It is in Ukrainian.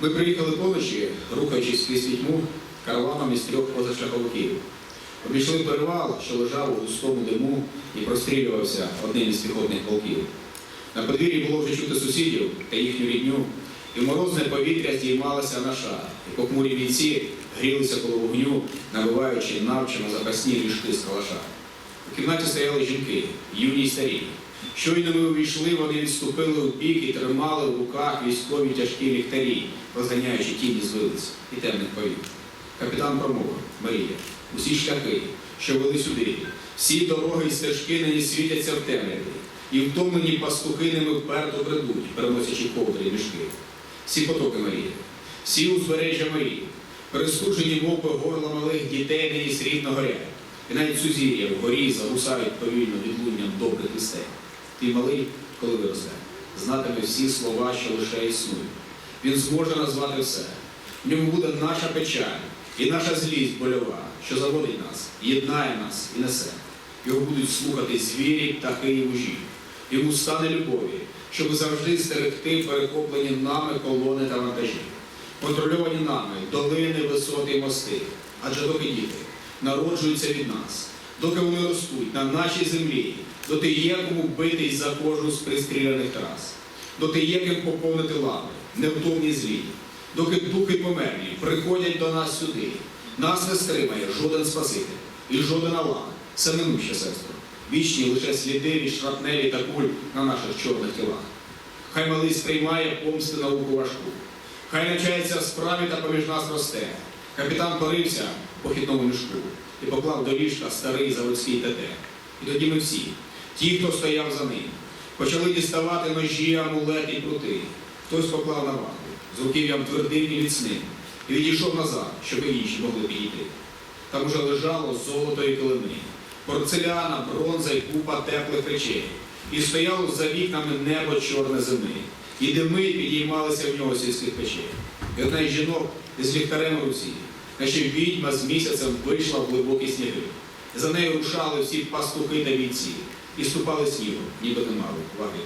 Ми приїхали поночі, рухаючись крізь пітьму караваном із трьох позашляховиків. Обійшли перевал, що лежав у густому диму і прострілювався одним із піхотних полків. На подвір'ї було вже чути сусідів та їхню рідню, і в морозне повітря здіймалася на шар, і похмурі бійці грілися коло вогню, набиваючи навчено запасні ліжки з калаша. У кімнаті стояли жінки, юні й старі. Щойно ми увійшли, вони відступили у бік і тримали в руках військові тяжкі ліхтарі, розганяючи тіні з вилиць і темних повів. Капітан промовив Марія, усі шляхи, що вели сюди, всі дороги і стежки нині світяться в темряві, і втомлені пастухи ними вперто бредуть, переносячи ковдри і мішки. Всі потоки Марії, всі узбережжя Марії, перестужені мовби горла малих дітей нині срібно горять, і навіть сузір'я вгорі загусають повільно відлунням добрих вістей. Ти малий, коли виросте, знатиме всі слова, що лише існують. Він зможе назвати все. В ньому буде наша печаль і наша злість больова, що заводить нас, єднає нас і несе. Його будуть слухати звірі, птахи і вужі. Йому стане любові, щоб завжди стерегти перехоплені нами колони та вантажі. Контрольовані нами долини, висоти і мости. Адже доки діти народжуються від нас, доки вони ростуть на нашій землі, доти є кому битись за кожну з пристріляних трас, доти є ким поповнити лави, невтомні злі, доки духи померлі приходять до нас сюди. Нас не стримає жоден спаситель і жоден Аллах, це минуще сестро. Вічні лише сліди від шрапнелі та куль на наших чорних тілах. Хай малий сприймає помсти науку важку. Хай навчається в справі та поміж нас росте. Капітан порився в похідному мішку і поклав до ліжка старий заводський ТТ. І тоді ми всі, ті, хто стояв за ним, почали діставати ножі, амулети і прути. Хтось поклав на вагу, з руків'ям твердим і міцним, і відійшов назад, щоб інші могли підійти. Там уже лежало золото і килими, порцеляна, бронза і купа теплих речей. І стояло за вікнами небо чорне зими, і дими підіймалися в нього сільських печей. І одна із жінок з ліхтарем у руці, наче відьма з місяцем вийшла в глибокі сніги. За нею рушали всі пастухи та війці і ступали снігом, ніби не мали ваги.